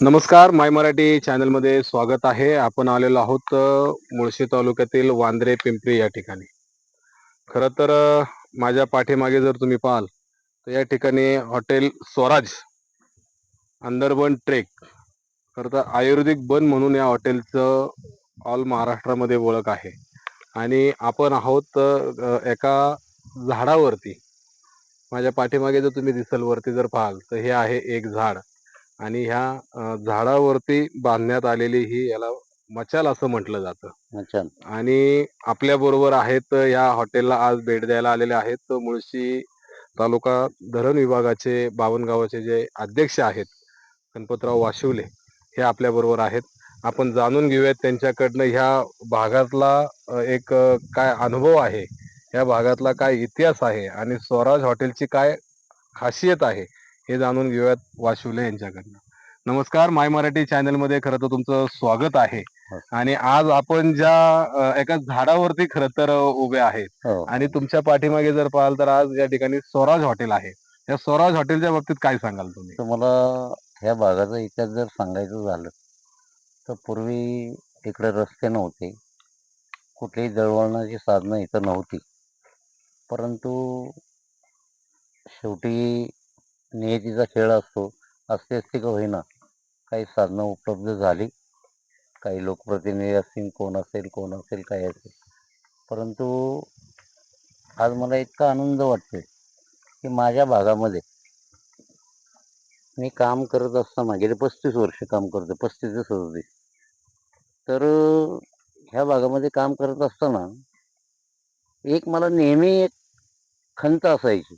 नमस्कार माय मराठी चॅनलमध्ये स्वागत आहे. आपण आलेलो आहोत मुळशी तालुक्यातील वांद्रे पिंपरी या ठिकाणी. खरं तर माझ्या पाठीमागे जर तुम्ही पाहाल तर या ठिकाणी हॉटेल स्वराज अंदरबन ट्रेक खरं तर आयुर्वेदिक बन म्हणून या हॉटेलचं ऑल महाराष्ट्रामध्ये ओळख आहे. आणि आपण आहोत एका झाडावरती. माझ्या पाठीमागे जर तुम्ही दिसल वरती जर पाहाल तर हे आहे एक झाड. आणि ह्या झाडावरती बांधण्यात आलेली ही याला मचाल असं म्हटलं जातं. आणि आपल्या बरोबर आहेत या हॉटेलला आज भेट द्यायला आलेले आहेत. मुळशी तालुका धरण विभागाचे बावनगावाचे जे अध्यक्ष आहेत गणपतराव वाशिवले हे आपल्या बरोबर आहेत. आपण जाणून घेऊयात त्यांच्याकडनं ह्या भागातला एक काय अनुभव आहे. या भागातला काय इतिहास आहे आणि स्वराज हॉटेलची काय खासियत आहे. हे जाणून घेऊयात वाशिवले यांच्याकडनं. नमस्कार माय मराठी चॅनलमध्ये खरं तर तुमचं स्वागत आहे. हो. आणि आज आपण ज्या एका झाडावरती खरं तर उभे आहेत. हो. आणि तुमच्या पाठीमागे जर पाहाल तर आज या ठिकाणी स्वराज हॉटेल आहे. या स्वराज हॉटेलच्या बाबतीत काय सांगाल तुम्ही? तर मला ह्या भागाचा इतिहास जर सांगायचं झालं तर पूर्वी इकडे रस्ते नव्हते. कुठलीही दळवळणाची साधनं इथं नव्हती. परंतु शेवटी नियतीचा खेळ असतो असते असते का होईना. काही साधनं उपलब्ध झाली काही लोकप्रतिनिधी असतील कोण असेल कोण असेल काय असेल. परंतु आज मला इतका आनंद वाटतोय की माझ्या भागामध्ये मी काम करत असताना गेले पस्तीस वर्ष काम करतो पस्तीस ते सदतीस तर ह्या भागामध्ये काम करत असताना एक मला नेहमी एक खंत असायची.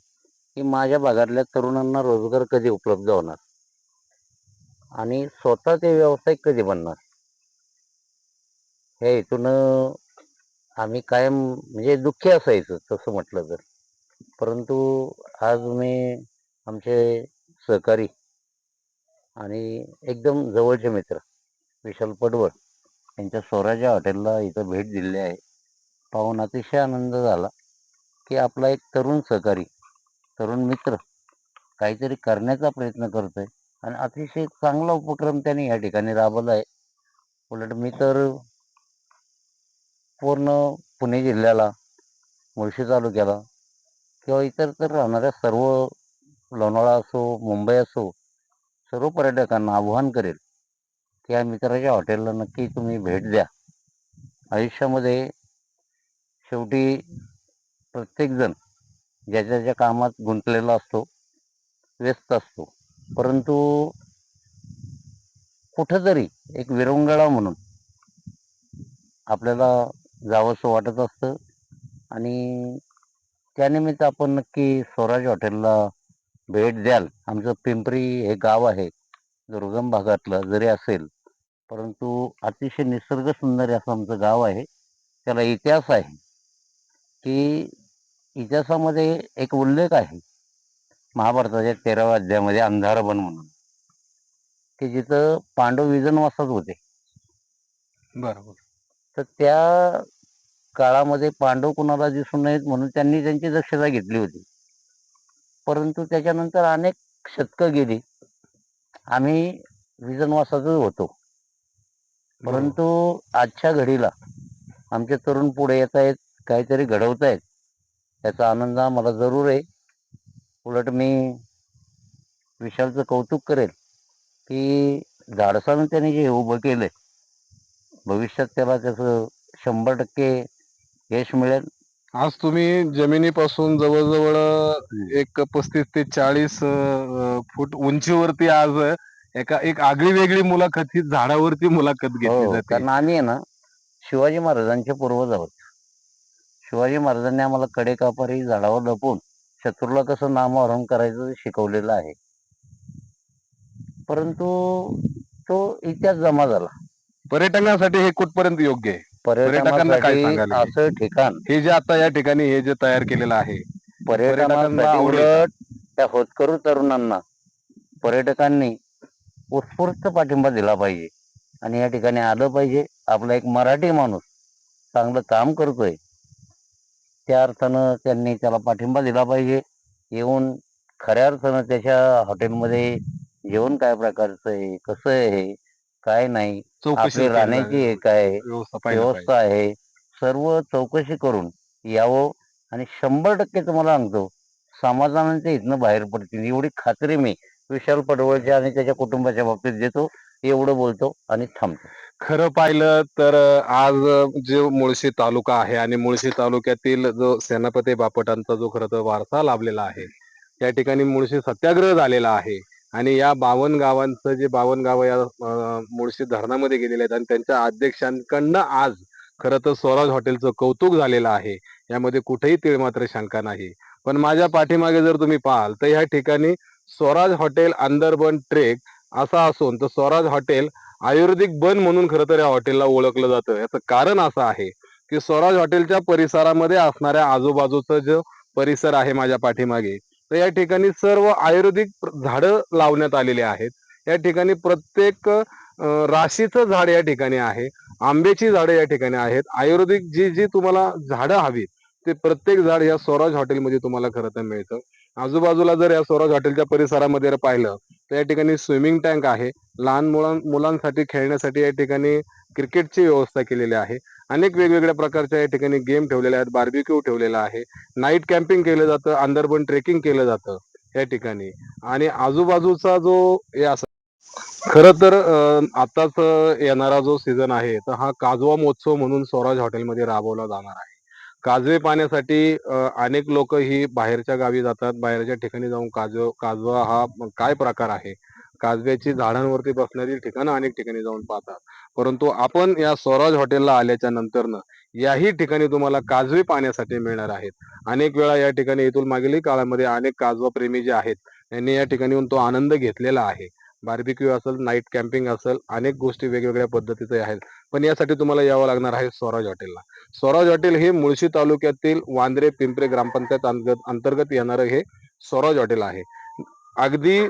की माझ्या भागातल्या तरुणांना रोजगार कधी उपलब्ध होणार? आणि स्वतः ते व्यवसाय कधी बनणार? ह्या इथून आम्ही कायम म्हणजे दुःखी असायचं तसं म्हटलं तर. परंतु आज मी आमचे सहकारी आणि एकदम जवळचे मित्र विशाल पडवळ यांच्या स्वराज्य हॉटेलला इथं भेट दिली आहे. पाहून अतिशय आनंद झाला की आपला एक तरुण सहकारी तरुण मित्र काहीतरी करण्याचा प्रयत्न करतोय. आणि अतिशय चांगला उपक्रम त्यांनी या ठिकाणी राबवला आहे. उलट मी तर पूर्ण पुणे जिल्ह्याला मुळशी तालुक्याला किंवा इतर तर राहणाऱ्या सर्व लोणावळा असो मुंबई असो सर्व पर्यटकांना आव्हान करेल की या मित्राच्या हॉटेलला नक्की तुम्ही भेट द्या. आयुष्यामध्ये शेवटी प्रत्येकजण ज्याच्या ज्या कामात गुंतलेला असतो व्यस्त असतो. परंतु कुठंतरी एक विरंगळा म्हणून आपल्याला जावंसं वाटत असतं. आणि त्यानिमित्त आपण नक्की स्वराज हॉटेलला भेट द्याल. आमचं पिंपरी हे गाव आहे दुर्गम भागातलं जरी असेल परंतु अतिशय निसर्ग सुंदर असं आमचं गाव आहे. त्याला इतिहास आहे की इतिहासामध्ये एक उल्लेख आहे. महाभारताच्या तेराव्या अध्यायामध्ये अंधारबन म्हणून. की जिथं पांडव विजनवासात होते. बरोबर. तर त्या काळामध्ये पांडव कुणाला दिसून नयेत म्हणून त्यांनी त्यांची दक्षता घेतली होती. परंतु त्याच्यानंतर अनेक शतकं गेली. आम्ही विजनवासातच होतो. परंतु आजच्या घडीला आमचे तरुण पुढे येत आहेत काहीतरी घडवत आहेत त्याचा आनंद मला जरूर आहे. उलट मी विशालचं कौतुक करेल की धाडसानं त्याने जे उभं केलंय भविष्यात त्याला त्याचं शंभर टक्के यश मिळेल. आज तुम्ही जमिनीपासून जवळजवळ एक पस्तीस ते चाळीस फूट उंचीवरती आज एका एक आगळी वेगळी मुलाखत ही झाडावरती मुलाखत घेतली हो जाते. कारण आम्ही आहे ना शिवाजी महाराजांचे पूर्वज आहोत शिवाजी महाराजांनी आम्हाला कडेकापारी झाडावर लपून शत्रूला कसं नामहरण करायचं शिकवलेलं आहे. परंतु तो इतिहास जमा झाला. पर्यटनासाठी हे कुठपर्यंत योग्य आहे? पर्यटकांना काय पर्यटनासाठी सांगाल? असं ठिकाण. हे जे आता या ठिकाणी हे जे तयार केलेलं आहे पर्यटकांना पर्यटनासाठी आवडेल का? उलट त्या होतकरू तरुणांना पर्यटकांनी उत्स्फूर्त पाठिंबा दिला पाहिजे. आणि या ठिकाणी आलं पाहिजे. आपला एक मराठी माणूस चांगलं काम करतोय. त्या अर्थानं त्यांनी त्याला पाठिंबा दिला पाहिजे. येऊन खऱ्या अर्थानं त्याच्या हॉटेलमध्ये जेवण काय प्रकारचं आहे कसं आहे काय नाही आपली राहण्याची काय आहे. व्यवस्था आहे. सर्व चौकशी करून यावं आणि शंभर टक्के तुम्हाला सांगतो समाधानाने ते इथनं बाहेर पडतील. एवढी खात्री मी विशाल पडवळच्या आणि त्याच्या कुटुंबाच्या बाबतीत देतो एवढं बोलतो आणि थांबतो. खरं पाहिलं तर आज जो मुळशी तालुका आहे आणि मुळशी तालुक्यातील जो सेनापती बापटांचा जो खरं तर वारसा लाभलेला आहे त्या ठिकाणी मुळशी सत्याग्रह झालेला आहे आणि या बावन गावांचं जे बावन गावं या मुळशी धरणामध्ये गेलेले आहेत आणि त्यांच्या अध्यक्षांकडनं आज खरं तर स्वराज हॉटेलचं कौतुक झालेलं आहे. यामध्ये कुठेही तीळ मात्र शंका नाही. पण माझ्या पाठीमागे जर तुम्ही पाहाल तर या ठिकाणी स्वराज हॉटेल अंदरबन ट्रेक असा असून तर स्वराज हॉटेल आयुर्वेदिक बन म्हणून खरं तर या हॉटेलला ओळखलं जातं. याचं कारण असं आहे की स्वराज हॉटेलच्या परिसरामध्ये असणाऱ्या आजूबाजूचा जो परिसर आहे माझ्या पाठीमागे तर या ठिकाणी सर्व आयुर्वेदिक झाडं लावण्यात आलेली आहेत. या ठिकाणी प्रत्येक राशीचं झाड या ठिकाणी आहे आंब्याची झाडं या ठिकाणी आहेत. आयुर्वेदिक जी जी तुम्हाला झाडं हवीत ते प्रत्येक झाड या स्वराज हॉटेलमध्ये तुम्हाला खरं तर मिळतं. आजूबाजूला जर या स्वराज हॉटेलच्या परिसरामध्ये जर पाहिलं तर या ठिकाणी स्विमिंग टँक आहे. लहान मुलां मुलांसाठी खेळण्यासाठी या ठिकाणी क्रिकेटची व्यवस्था केलेली आहे. अनेक वेगवेगळ्या प्रकारच्या या ठिकाणी गेम ठेवलेले आहेत. बार्बिक्यू ठेवलेला आहे. नाईट कॅम्पिंग केलं जातं. अंदरबन ट्रेकिंग केलं जातं या ठिकाणी. आणि आजूबाजूचा जो हे असं खरं तर आताच येणारा जो सीझन आहे तर हा काजवा महोत्सव म्हणून स्वराज हॉटेलमध्ये राबवला जाणार आहे. काजवे पाण्यासाठी अनेक लोक ही बाहेरच्या गावी जातात. बाहेरच्या ठिकाणी जाऊन काजव काजवा हा काय प्रकार आहे? काजव्याची झाडांवरती बसणारी ठिकाणं अनेक ठिकाणी जाऊन पाहतात. परंतु आपण या स्वराज हॉटेलला आल्याच्या नंतरनं याही ठिकाणी तुम्हाला काजवे पाण्यासाठी मिळणार आहेत. अनेक वेळा या ठिकाणी इथून मागील काळामध्ये अनेक काजवा प्रेमी जे आहेत त्यांनी या ठिकाणी येऊन तो आनंद घेतलेला आहे. बार्बिक्यू असेल नाईट कॅम्पिंग असेल अनेक गोष्टी वेगवेगळ्या पद्धतीचे आहेत. पण यासाठी तुम्हाला यावं लागणार आहे स्वराज हॉटेलला. स्वराज हॉटेल हे मुळशी तालुक्यातील वांद्रे पिंपरे ग्रामपंचायत अंतर्गत अंतर्गत येणारं हे स्वराज हॉटेल आहे. अगदी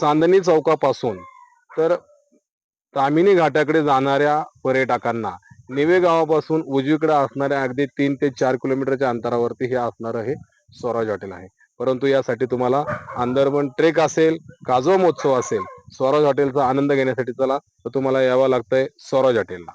चांदणी चौकापासून तर तामिनी घाटाकडे जाणाऱ्या पर्यटकांना निवे गावापासून उजवीकडे असणाऱ्या अगदी तीन ते चार किलोमीटरच्या अंतरावरती हे असणारं हे स्वराज हॉटेल आहे. परंतु यासाठी तुम्हाला अंदरबन ट्रेक असेल काजवा महोत्सव असेल स्वराज हॉटेलचा आनंद घेण्यासाठी चला तर तुम्हाला यावं लागतंय स्वराज हॉटेलला.